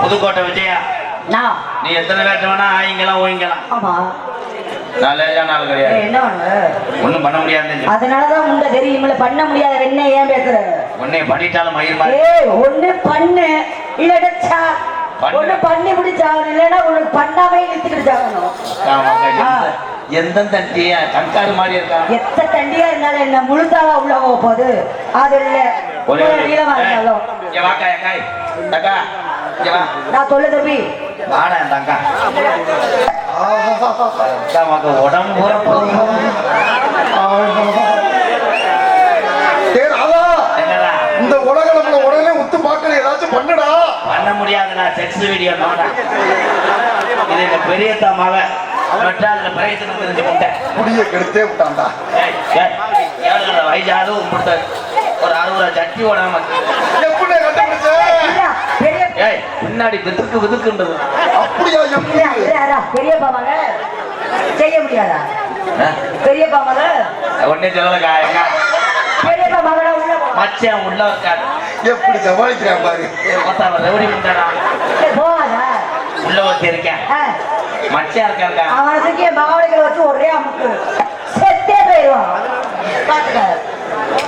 புதுக்கோட்டை விஜயா நான் நீ எத்தனை பேர்ட்ட வேணா ஆயிங்கலாம் ஓயிங்கலாம். ஒண்ணும் பண்ண முடியாது அதனாலதான் முன்ன தெரியுமில்ல பண்ண முடியாத என்ன ஏன் பேசுற? உன்னை பண்ணிட்டாலும் மயிர் ஒண்ணு பண்ணு. இல்லடா பண்ணு. ஒண்ணு பண்ணி முடிச்சாகணும். இல்லைன்னா உனக்கு பண்ணாமே ஆ. எந்த- எந்த தண்டி கண்காரு மாதிரி இருக்கான் எத்த தண்டியா இருந்தாலும் என்ன முழுசாவா உள்ள போக போகுது. அது இல்ல. ஒரே ஒரு- நீளமா இருந்தாலும். தக்கா, இங்க வா. நான் சொல்ல தம்பி. வாடா, தங்கா. உடம்பு இந்த உலக நம்மள உடனே உத்து பார்க்கல ஏதாச்சும் பண்ணுடா. பண்ண முடியாதுடா செக்ஸ் வீடியோ நோடா. இது பெரியத்தா மக முடிய கெடுத்தே விட்டான்டா. ஏய், ஏய், ஏழுல வயசாவது உம்பிடுத்த ஒரு அறுபது சட்டி ஓடாம பெரிய பின்னாடி விதுக்கு விதுக்குன்றது அப்படியா பெரியப்பா மக செய்ய முடியாதா? ஆ? பெரியப்பா மக ஒன்னே சொல்லலக்கா எங்க பெரியப்பா மகளா உள்ள போ. மச்சான் உள்ள இருக்காரு எப்படி சமாளிக்கிறான் பாரு. ரெவடி போகாதா உள்ள இருக்கேன் ஆ, மச்சான் இருக்காருக்கா அவனுக்கு பாவனைகளை வச்சு ஒரே அமுக்கு. செத்தே போயிடுவான்.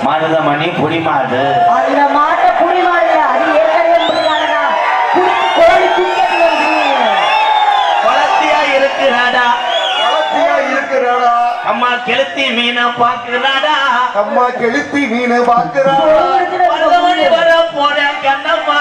மருதமணி புடிமாடு அந்த மாட்டை புலி மாடுல அது ஏற்கனவே முடியாதடா கோழி. குளத்தியா இருக்குறாடா. வளர்த்தியா இருக்கிறாடா. அம்மா கெளுத்தி மீனை பாக்குறாடா அம்மா கெளுத்தி மீன் பாக்குறா மருதமணி வர போறேன் கண்ணம்மா.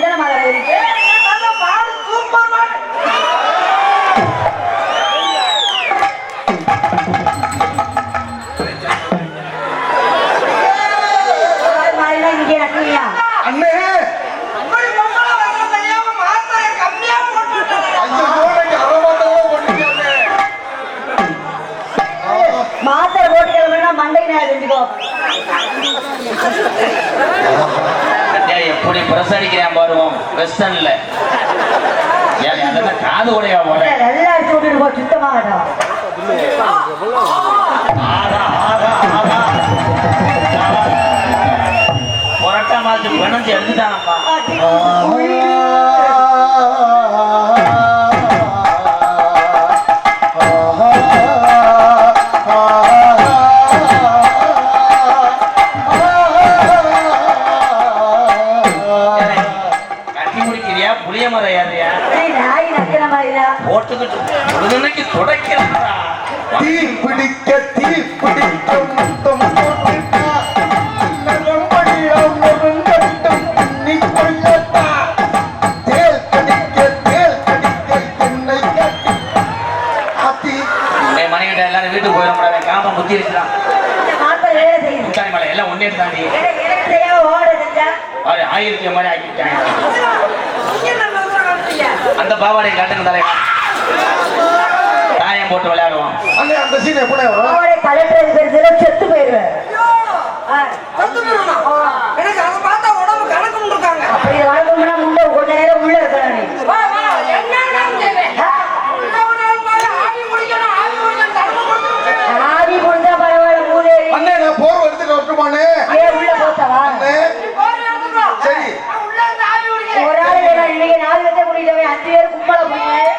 grande la. பிரஸ் அடிக்கிறேன் பாருவோம் வெஸ்டர்ன்ல காது உடையா நல்லா அடிச்சு விட்டுட்டு போ ஆகா புரட்டா மாதிரி பிணைஞ்சு எழுதிட்டானப்பா கோயிலவே அஞ்சு பேர் கும்பலை போய்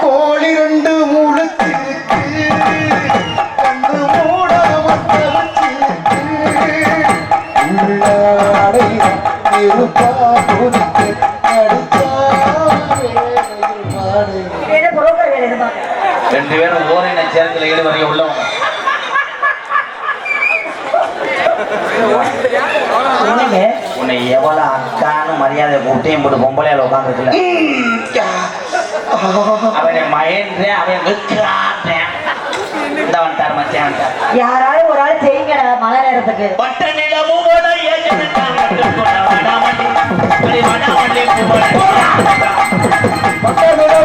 கோழி ரெண்டு மூணு கண்டு மூட ரெண்டு பேரும் ஓரின சேர்க்கையில் ஈடுபடைய உள்ளவங்க. உன்னை எவ்வளவு அக்கான்னு மரியாதை கூப்பிட்டேன் போட்டு பொம்பளையால உட்காந்துருக்குல அவனை மயன்றேன் அவன் வெக்காட்டேன் இந்த வந்துட்டார் மச்சான் யாராவது ஒரு ஆள் செய்யுங்கடா மழை நேரத்துக்கு. பட்ட போல பட்ட நிலவு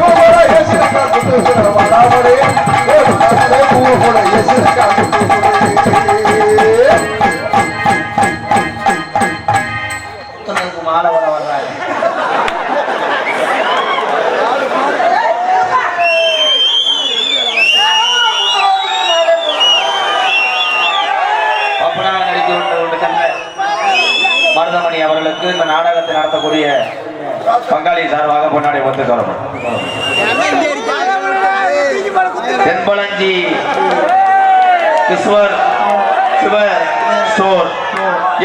மருதமணி அவர்களுக்கு இந்த நாடகத்தை நடத்தக்கூடிய பங்காளி சார்பாக பொன்னாடி ஒத்து தரப்படும் தென்பளஞ்சி கிஸ்வர் சிவ ஸ்டோர்.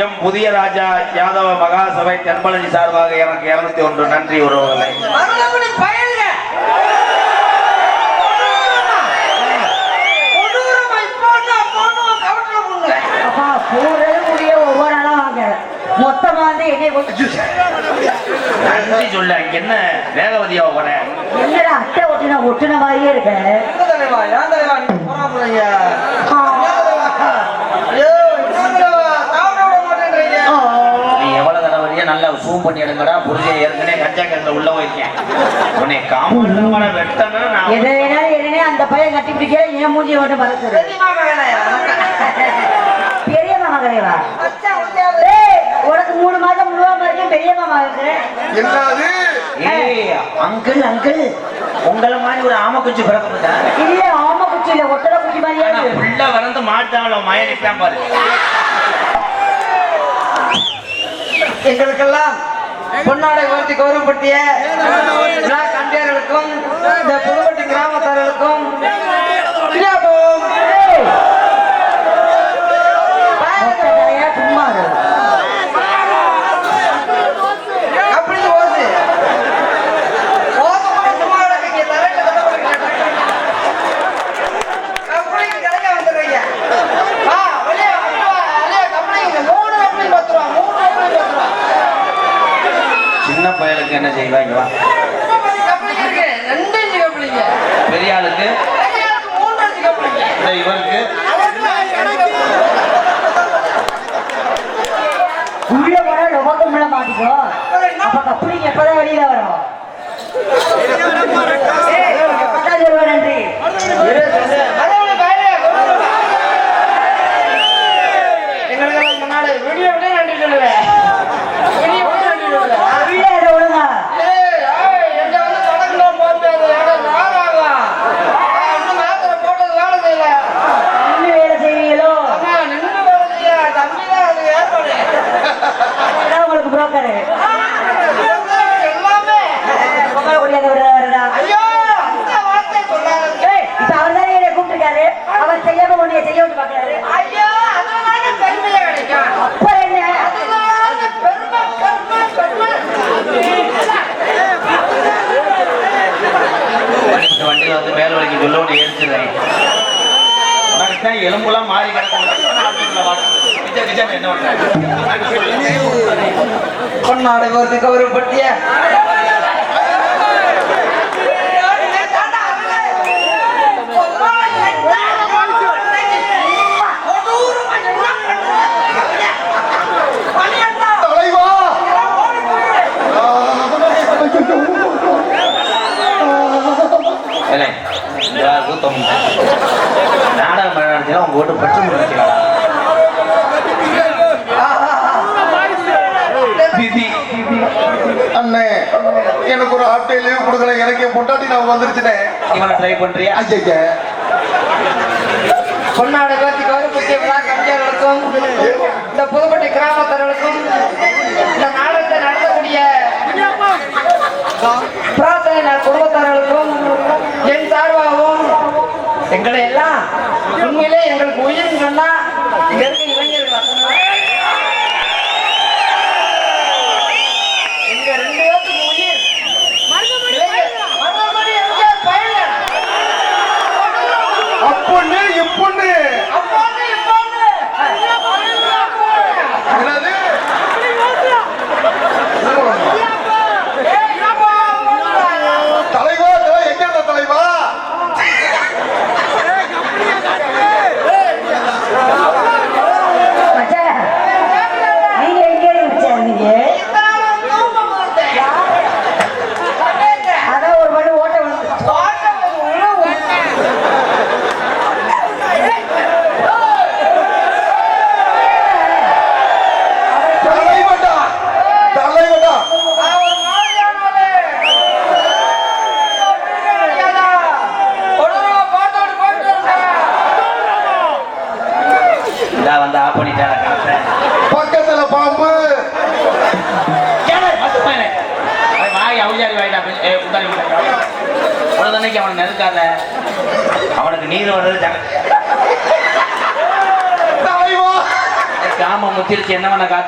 எம் புதிய ராஜா யாதவ மகாசபை தென்பளஞ்சி சார்பாக எனக்கு இருநூத்தி ஒன்று நன்றி உறவுகளை. மொத்தமா வந்து நன்றி சொல்ல என்ன வேகவதியா போற? என்னடா அட்டை ஒட்டின ஒட்டின மாதிரியே இருக்க. தலைவா? ஏன் தலைவா நீங்க போறாப்புலங்க? ஐயோ, என்ன தலைவா? சாப்பிட விட மாட்டேன்றீங்க. நீ எவ்வளவு தடவையா நல்லா சூம் பண்ணி எடுங்கடா புரிஞ்ச ஏற்கனவே கஞ்சா கருத்துல உள்ள போயிருக்கேன். உன்னை காமன் நான் எதுனே அந்த பையன் கட்டி பிடிக்க என் மூஞ்சியை மட்டும் மறந்துடு தெரியுமா மகனே? பெரிய மாமா கதைவா மச்சான் உத்தியாவது. ஏய், உனக்கு மூணு மாதம் முழுவாம இருக்கேன் பெரிய மாமா இருக்கிறேன் என்னது? ஏய் அங்கிள் அங்கிள் உங்களை மாதிரி ஒரு ஆம குச்சி பிறக்கப்பட்டா இல்ல ஆமா குச்சி இல்ல ஒட்டட குச்சி மாதிரியே. புள்ள வளர்ந்து மாட்டாங்களோ மய நிற்கான் பாரு. எங்களுக்கெல்லாம் பொன்னாடை வாழ்த்தி கௌரவப்படுத்திய கண்டியர்களுக்கும் இந்த புதுப்பட்டி கிராமத்தார்களுக்கும் பயலுக்கு என்ன செய்வாங்க வா. பெரிய ஆளுக்கு இவருக்கு. உள்ள மாட்டிக்கோ. அப்ப எப்பதான் வெளியில வரும்? நன்றி மறுபடி பயலே, கொண்டு வா. எங்களுக்கெல்லாம் முன்னாடி விடிய விட நன்றி சொல்லுவேன் விடிய விட நன்றி சொல்லுவேன் உள்ள இதை ஒழுங்கா ஏய், ஏய், என்கிட்ட வந்து தொடங்கலாம் போட்டு அது இடம் நாளாகும். நான் இன்னும் மாத்திரை போட்டது வேலை செய்யல. இன்னும் வேலை செய்வீங்களோ அம்மா, நின்னு வேலை செய்ய, தம்பிதான் அதுக்கு ஏற்பாடு. அதான் உங்களுக்கு புரோக்கரு எல்லாமே. பொங்கல் முடியாத ஒரு வருடா ஐயோ, அந்த வார்த்தை சொல்லாதீங்க. ஏய், இப்ப அவர் செய்யாம உன்னைய செய்ய விட்டு பாக்குறாரு ஐயோ, அதனால பெருமையா கிடைக்கும். அப்புறம் என்ன? அதனால பெருமை, பெருமை, பெருமை. வண்டி வண்டியில் வந்து மேல் வலிக்கு சொல்ல உனக்கு தான் எலும்புலாம் மாறி கிடக்கும் என்ன பண்றாங்க பொன்னாடை போர்த்து கௌரவப்படுத்திய தலைவா இல்லை கூத்தம் நாடகம் பட்டு முடிச்சுக்கலாம் விதி அண்ணே எனக்கு ஒரு ஆட்டை லீவ் கொடுக்கல. எனக்கு என் பொண்டாட்டி நான் வந்துருச்சுனே இவனை ட்ரை பண்றியா? ஐயா பொன்னாடை போர்த்தி கௌரவப்படுத்திய விழா கவிஞர்களுக்கும் இந்த புதுப்பட்டி கிராமத்தர்களுக்கும் இந்த நாடகத்தை நடத்தக்கூடிய பிரார்த்தனை நாள் குடும்பத்தார்களுக்கும் என் சார்பாகவும் எங்களை எல்லாம் உண்மையிலே எங்களுக்கு உயிர் சொன்னா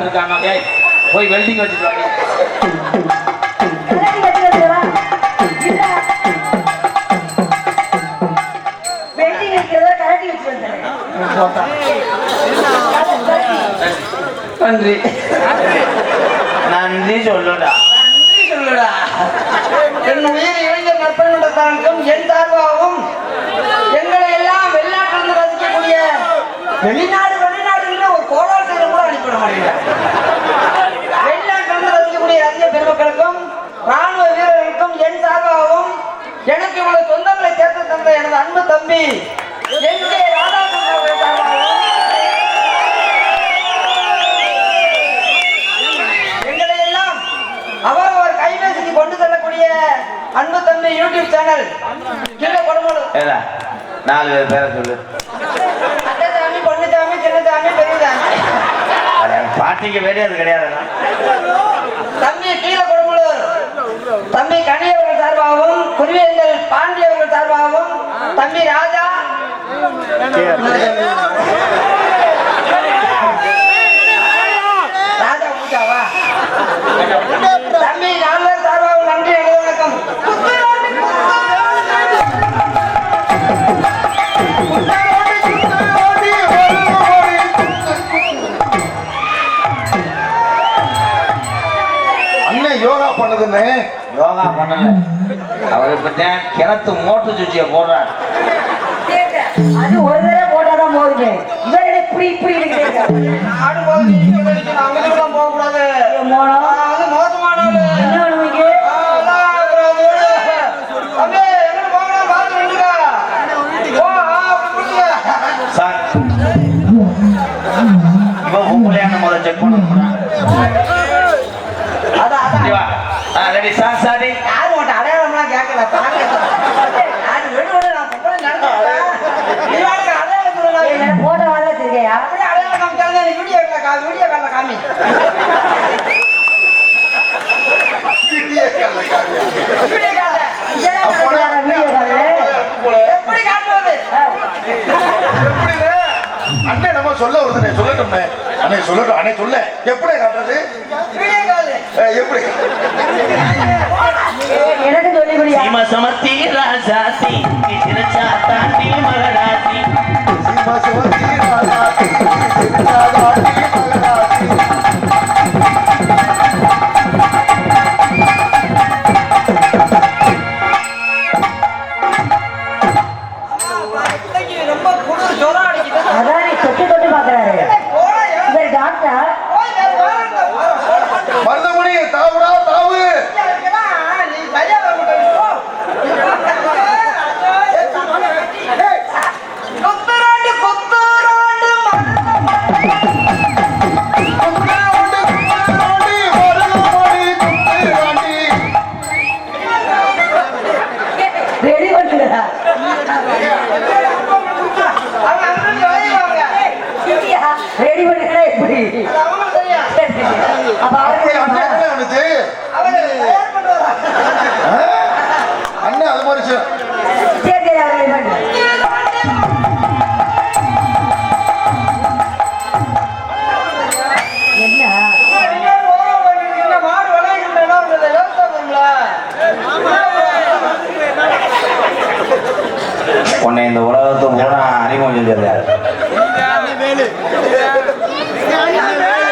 காத்திருக்காங்க ஏய் போய் வெல்டிங் வச்சுட்டு வாங்க. நன்றி. நன்றி சொல்லுடா. நன்றி சொல்லுடா. என் உயிர் இளைஞர் நற்பனோட தாங்கும் என் தார்வாகவும் எங்களை எல்லாம் வெளிநாட்டிலிருந்து ரசிக்கக்கூடிய வெளிநாடு தம்பி அன்பு தம்பி யூடியூப் சேனல். கீழே கொடுமோடு நாலு பேர் பேரை சொல்லு. அட்டசாமி பொண்ணுசாமி சின்னசாமி பெரியசாமி. பாட்டிக்கு வேண்டிய அது கிடையாது. தம்பி கீழே கொடுமோடு தம்பி கனி சார்பாகவும் குருவேந்தல் பாண்டி அவர்கள் சார்பாகவும் தம்பி ராஜா. ராஜா பூஜாவா? தம்பி நாம சார்பாக நன்றி வணக்கம். யோகா பண்ணுதுன்னு யோகா பண்ணல. அவர் இப்ப கிணத்து மோட்டர் சுவிட்சிய போடுறார். அது ஒரு தடவை போட்டாதான் போகுது இவர் இப்படி இப்படி இருக்கு. எனக்கு சொல்லி சீமா சமர்த்தி ராசாத்தி திருச்சா தாண்டி மகராசி. சீமா சமர்த்தி.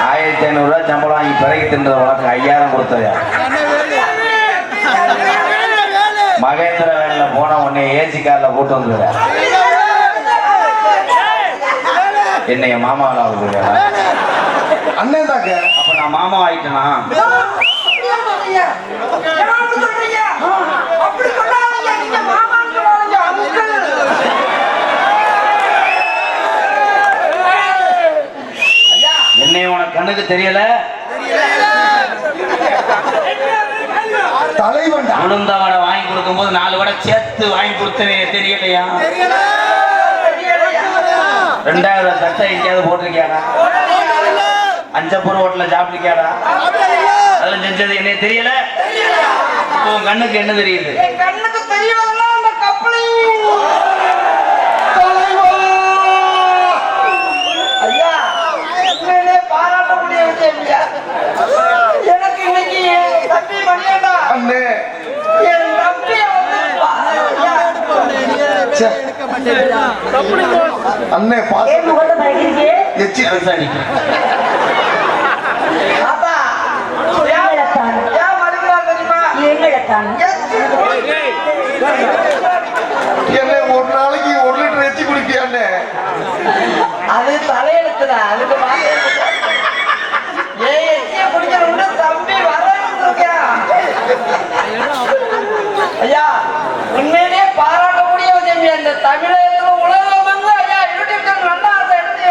ஆயிரத்தி ஐநூறுரூவா சம்பளம் வாங்கி பிறகு தின்றத வழக்கு ஐயாயிரம் கொடுத்தது. மகேந்திர வேலையில் போன உடனே ஏசி காரில் போட்டு வந்துடுற என்னைய மாமாவில் அண்ணன் தாக்க. அப்போ நான் மாமா ஆயிட்டேனா? கண்ணுக்கு தெரியல? தலைவன் உளுந்த வாங்கி கொடுக்கும் போது நாலு வட சேர்த்து வாங்கி கொடுத்தவே தெரியலையா? ரெண்டாயிரம் தட்டை எங்கேயாவது போட்டிருக்கியாடா? அஞ்சப்பூர் ஹோட்டல்ல சாப்பிட்டிருக்கியாடா? அதெல்லாம் செஞ்சது என்ன தெரியல. உன் கண்ணுக்கு என்ன தெரியுது? கண்ணுக்கு தெரியலன்னா அந்த கப்பலையும் என்ன ஒரு நாளைக்கு ஒரு லிட்டர் எச்சி குடிக்கியான்னு அது தலையெழுத்துல அதுக்கு ஐயா உண்மையிலேயே பாராட்டக்கூடிய விஷயம் இந்த தமிழகத்துல உலகம் வந்து ஐயா? யூடியூப் சேனல் நல்லா எடுத்து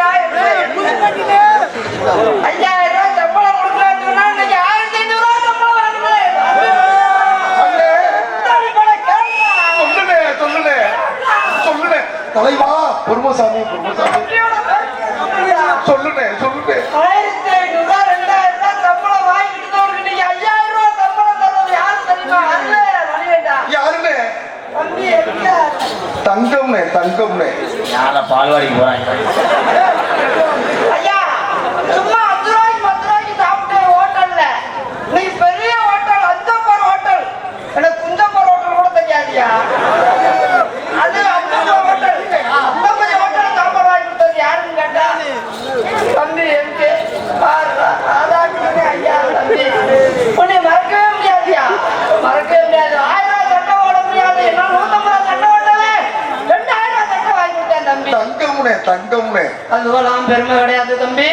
கிடையாது தம்பி.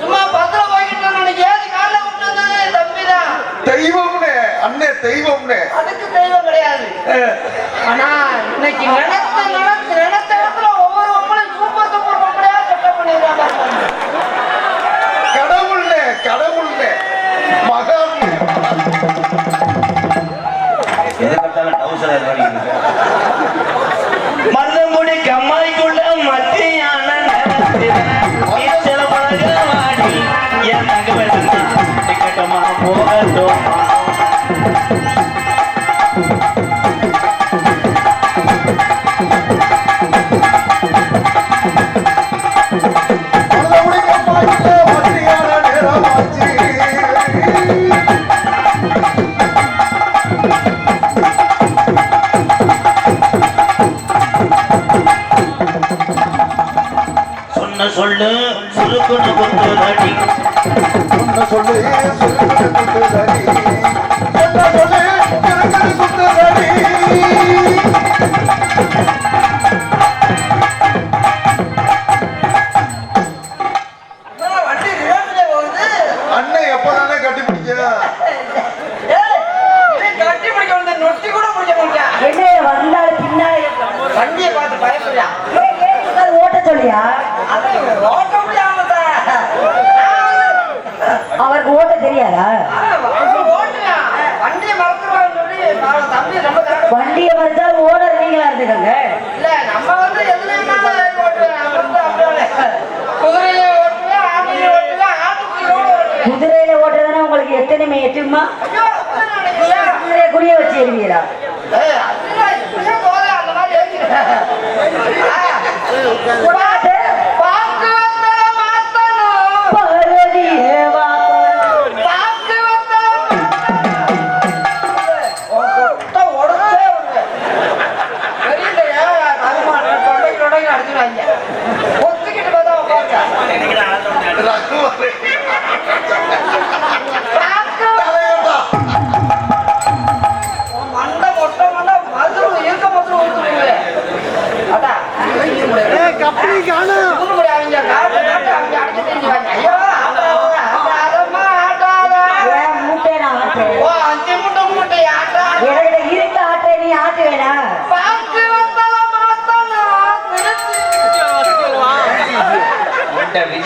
சும்மா பத்திரம் மகான் போகட்டும் தெரியுமா? குடிய வச்சு எருவீரா? கூட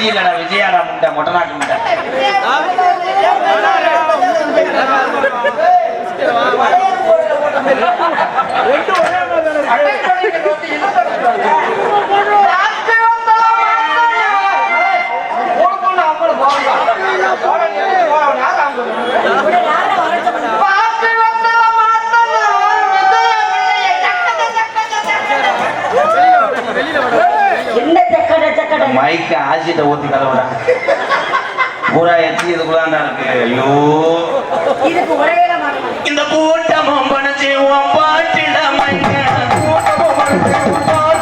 விஜய் இல்லடா விஜயாடா முட்டை மொட்டை நாட்டு முட்டை. போன கடை. மைக்கு ஆசிட்ட ஊத்தி கலவுடா பூரா எச்சி இதுக்குள்ளாண்டா இருக்கு. ஐயோ. இதுக்கு உரையில மாட்டேன் இந்த கூட்டமும் பணச்சி உன் பாட்டிட மங்க கோட்டைக்கு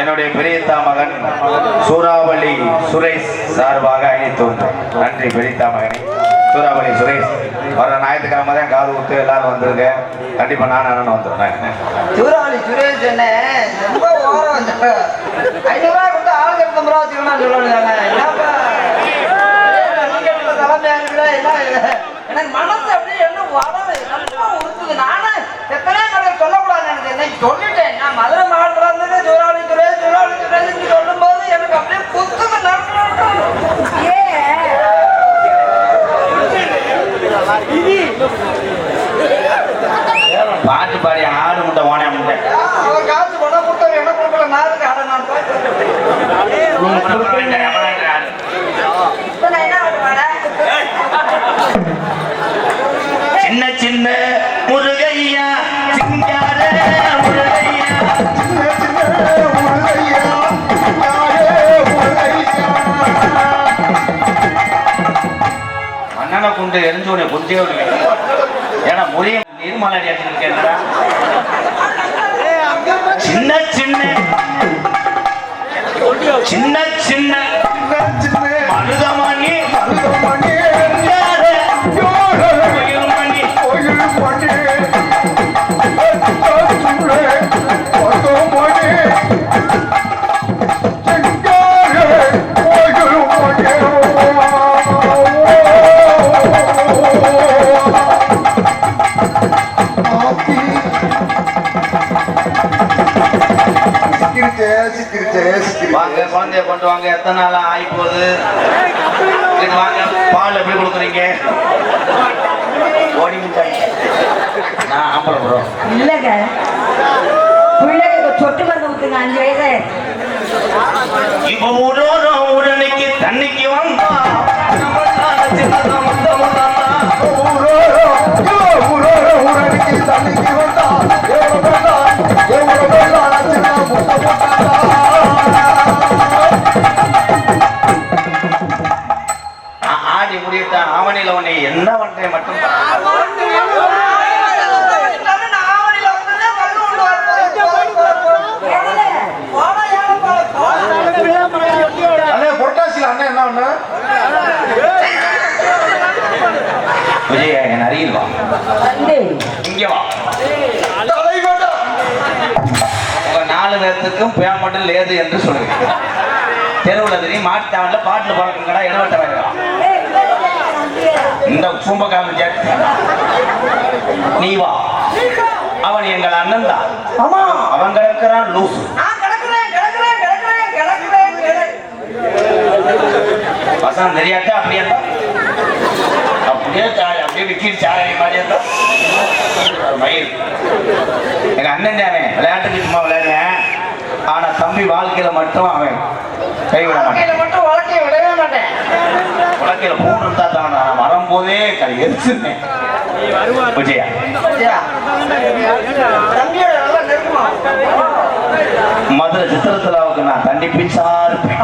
என்னுடைய பெரியத்தா மகன் சூறாவளி சுரேஷ் சார்பாக அழைத்தோம் நன்றி பெரியத்தா மகனே. சூறாவளி சுரேஷ் வர ஞாயிற்றுக்கிழமை தான் காது விட்டு எல்லாரும் வந்திருக்கு கண்டிப்பா நான் அண்ணன் வந்துடுறேன். சூறாவளி சுரேஷ் என்ன? ரொம்ப ஓரம் வந்து கொடுத்து ஆளுக்கு எண்பது ரூபா வச்சுக்கணும் சொல்லணுங்க எனக்கு மனசு அப்படியே என்ன வளரு நானும் எத்தனை கடை சொல்லக்கூடாது எனக்கு இன்னைக்கு சொல்லிட்டு நான் மதுரை மாவட்டத்தில் இருந்துட்டு சூறாவளி சுரேஷ் சூறாவளி சுரேஷ் சொல்லும்போது எனக்கு அப்படியே புத்துக்கு நடக்கணும் பாட்டு பாடி ஆடு முட்டை ஓனே முட்டை அவன் காசு பணம் கொடுத்தவன் என்ன கொடுக்கல நான் அதுக்கு அடை நான் சின்ன சின்ன முருகையா மன்னனை கொண்டு எரிஞ்சு புரிஞ்சே ஏன்னா முறிய நீர்மலை அடிச்சிருக்கேன்டா சின்ன சின்ன சின்ன குழந்தைய கொண்டு வாங்க. எத்தனை நாள் ஆகி போகுது வாங்க. பால் எப்படி கொடுக்குறீங்க? ஓடி நான் ஆம்பளை ப்ரோ இல்லைங்க. பிள்ளைக்கு சொட்டு மருந்து ஊத்துங்க அஞ்சு வயசு இப்போ ஊரோரோ ஊரணிக்கு தண்ணிக்கு வந்தா நம்ம தான சின்னதா முத்த முத்தந்தா. பண்றேன் மட்டும் அண்ணே புரட்டாசியில் அண்ணன் என்ன ஒண்ணு? விஜய் என் அருகில் வா. வந்து இங்க வா. உங்க நாலு பேர்த்துக்கும் பேமெண்ட் லேது என்று சொல்லுங்க தெருவில் தெரியும் மாட்டாவில் பாட்டில் பார்க்குங்கடா இடவட்ட வேண்டாம் இந்த கும்பகாரன் ஜாதி நீ வா அவன் எங்கள் அண்ணன் தான். ஆமா. அவன் கிடக்கிறான் லூசு. பசங்க தெரியாட்டா? அப்படியே. அப்படியே சாய் அப்படியே விக்கி சாய் மாதிரி. ஒரு மயில். எங்க அண்ணன் தானே? விளையாட்டுக்கு சும்மா விளையாடுவேன் ஆனா தம்பி வாழ்க்கையில மட்டும் அவன் கைவிட மாட்டான். மாட்டேன் உலக்கையில பூண்டு இருந்தா தான் நான் வரும்போதே கை எரிச்சுருந்தேன் விஜயா. மதுரை சித்திரத்திலாவுக்கு நான் கண்டிப்பிச்சா இருப்பேன்.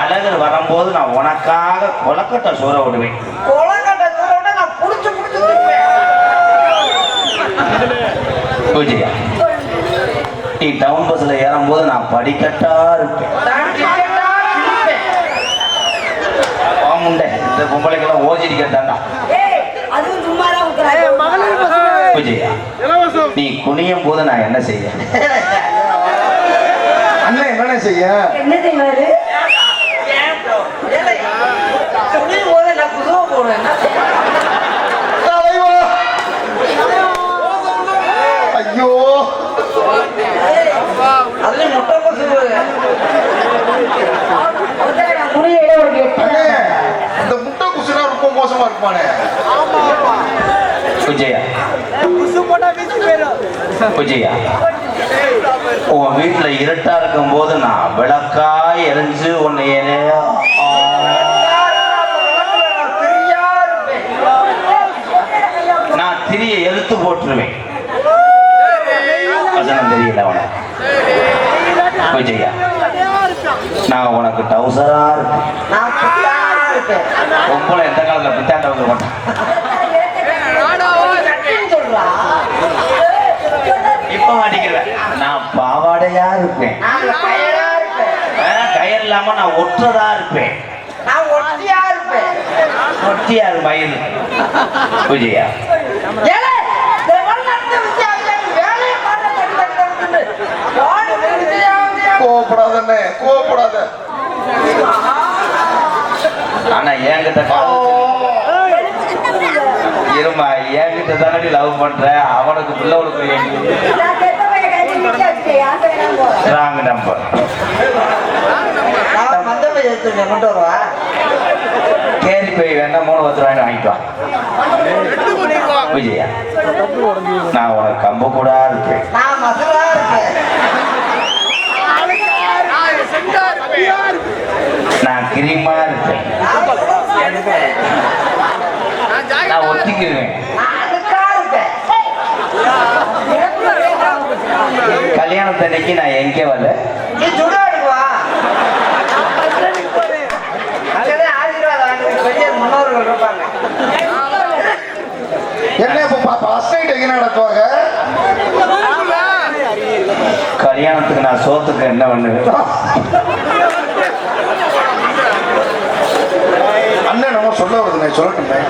அழகர் வரும்போது நான் உனக்காக கொலக்கட்டை சோற விடுவேன். விஜயா நீ டவுன் பஸ்ல ஏறும்போது நான் படிக்கட்டா இருப்பேன். இந்த பொம்பளைக்கெல்லாம் ஓஜிடி கேட்டாண்டா. விஜயா நீ குனியும் போது நான் என்ன செய்ய? அண்ணன் என்ன செய்ய? என்ன செய்வாரு ஏலே, துணியும் போது நான் புதுவா போடுவேன் என்ன செய்ய? தலைவா ஐயோ அதுலயும் முட்டை கொசு குடியில ஒரு எட்டு அண்ணே இந்த முட்டை குசுனா ரொம்ப இருக்குமானே விஜயா விஜயா உன் வீட்டுல இருட்டா இருக்கும் போது நான் விளக்கா எரிஞ்சு உன்னை நான் திரிய எழுத்து போட்டுருவேன். தெரியல உனக்கு விஜயா நான் உனக்கு டவுசரா இருப்பேன் பொம்பளை எந்த காலத்துல பித்தாண்ட வந்து மாட்டேன் இப்ப மாட்டிக்கிறேன் நான் பாவாடையா இருப்பேன். நான் கயரா இல்லாம நான் ஒற்றதா இருப்பேன். நான் ஒட்டியா இருப்பேன் ஒட்டியா மயில் வித்தியா. கோவப்படாத கோவப்படாத. ஆனா என்கிட்ட இருமா என்கிட்ட தானடி லவ் பண்ற? அவனுக்கு பிள்ளை கொடுக்குறீங்க நான் செத்த பையன் கையில் நிக்க வச்சுட்டேன். யார்கிட்ட வேணாலும் போறேன் ராங் நம்பர்? கேரி போய் வேணா மூணு பத்து ரூபாய் வாங்கிக்கலாம் விஜயா நான் உனக்கு கம்பு கூட இருப்பேன் நான் மசுரா இருப்பேன். நான் கிரீமா இருப்பேன் நான் சுத்தமா இருப்பேன். நான் ஒத்திக்குவேன் நான் அழுக்கா இருப்பேன். கல்யாணத்தன்னைக்கு நான் எங்கே வரல நீ சுடு எடுக்குவா. அங்கதான் ஆசீர்வாதம் வாங்குறதுக்கு பெரிய முன்னோர்கள் இருப்பாங்க. என்ன இப்ப ஃபர்ஸ்ட் நைட் எங்க நடத்துவாங்க கல்யாணத்துக்கு நான் சோத்துக்கு என்ன பண்ணுவேன் சொல்ல வருது நான் சொல்லட்டுமே?